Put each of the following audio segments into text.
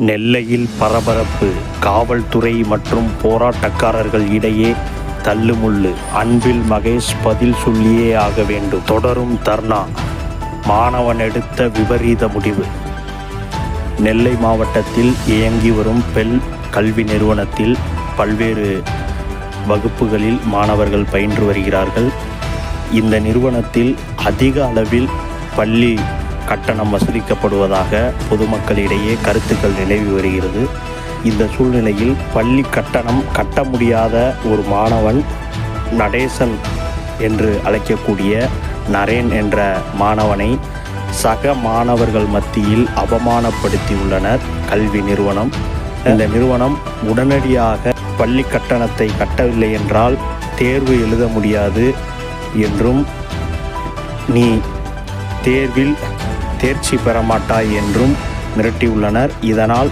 நெல்லையில் பரபரப்பு. காவல்துறை மற்றும் போராட்டக்காரர்கள் இடையே தள்ளுமுள்ளு. அன்பில் மகேஷ் பதில் சொல்லியே ஆக வேண்டும். தொடரும் தர்ணா. மாணவன் எடுத்த விபரீத முடிவு. நெல்லை மாவட்டத்தில் இயங்கி வரும் பெல் கல்வி நிறுவனத்தில் பல்வேறு வகுப்புகளில் மாணவர்கள் பயின்று வருகிறார்கள். இந்த நிறுவனத்தில் அதிக அளவில் பள்ளி கட்டணம் வசூலிக்கப்படுவதாக பொதுமக்களிடையே கருத்துக்கள் நிலவி வருகிறது. இந்த சூழ்நிலையில் பள்ளி கட்டணம் கட்ட முடியாத ஒரு மாணவன் நடேசன் என்று அழைக்கக்கூடிய நரேன் என்ற மாணவனை சக மாணவர்கள் மத்தியில் அவமானப்படுத்தியுள்ளனர் கல்வி நிறுவனம். இந்த நிறுவனம் உடனடியாக பள்ளி கட்டணத்தை கட்டவில்லை என்றால் தேர்வு எழுத முடியாது என்றும் நீ தேர்வில் தேர்ச்சி பெற மாட்டாய் என்றும் மிரட்டியுள்ளனர். இதனால்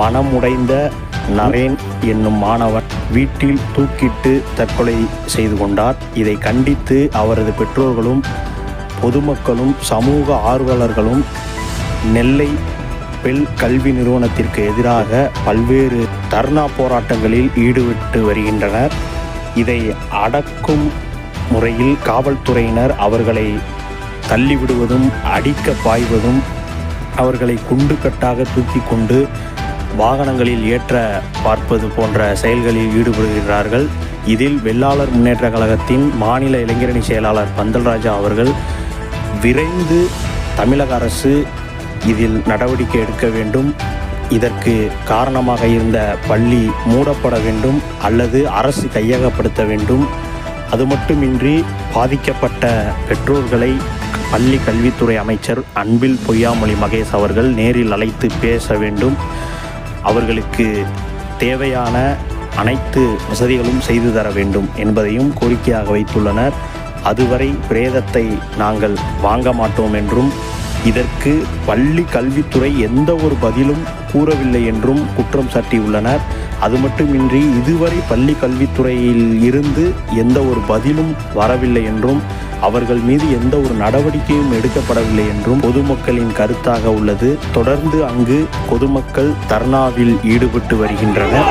மனமுடைந்த நரேன் என்னும் மாணவன் வீட்டில் தூக்கிட்டு தற்கொலை செய்து கொண்டார். இதை கண்டித்து அவரது பெற்றோர்களும் பொதுமக்களும் சமூக ஆர்வலர்களும் நெல்லை பெல் கல்வி நிறுவனத்திற்கு எதிராக பல்வேறு தர்ணா போராட்டங்களில் ஈடுபட்டு வருகின்றனர். இதை அடக்கும் முறையில் காவல்துறையினர் அவர்களை தள்ளிவிடுவதும் அடிக்க பாய்வதும் அவர்களை குண்டு கட்டாக தூக்கி கொண்டு வாகனங்களில் ஏற்ற பார்ப்பது போன்ற செயல்களில் ஈடுபடுகிறார்கள். இதில் வெள்ளாளர் முன்னேற்ற கழகத்தின் மாநில இளைஞரணி செயலாளர் பந்தல்ராஜா அவர்கள் விரைந்து தமிழக அரசு இதில் நடவடிக்கை எடுக்க வேண்டும். இதற்கு காரணமாக இருந்த பள்ளி மூடப்பட வேண்டும் அல்லது அரசு கையகப்படுத்த வேண்டும். அது மட்டுமின்றி பாதிக்கப்பட்ட பெற்றோர்களை பள்ளி கல்வித்துறை அமைச்சர் அன்பில் பொய்யாமொழி மகேஷ் அவர்கள் நேரில் அழைத்து பேச வேண்டும். அவர்களுக்கு தேவையான அனைத்து வசதிகளும் செய்து தர வேண்டும் என்பதையும் கோரிக்கையாக வைத்துள்ளனர். அதுவரை பிரேதத்தை நாங்கள் வாங்க மாட்டோம் என்றும் இதற்கு பள்ளி கல்வித்துறை எந்த ஒரு பதிலும் கூறவில்லை என்றும் குற்றம் சாட்டியுள்ளனர். அது மட்டுமின்றி இதுவரை பள்ளி கல்வித்துறையில் இருந்து எந்த ஒரு பதிலும் வரவில்லை என்றும் அவர்கள் மீது எந்த ஒரு நடவடிக்கையும் எடுக்கப்படவில்லை என்றும் பொதுமக்களின் கருத்தாக உள்ளது. தொடர்ந்து அங்கு பொதுமக்கள் தர்ணாவில் ஈடுபட்டு வருகின்றனர்.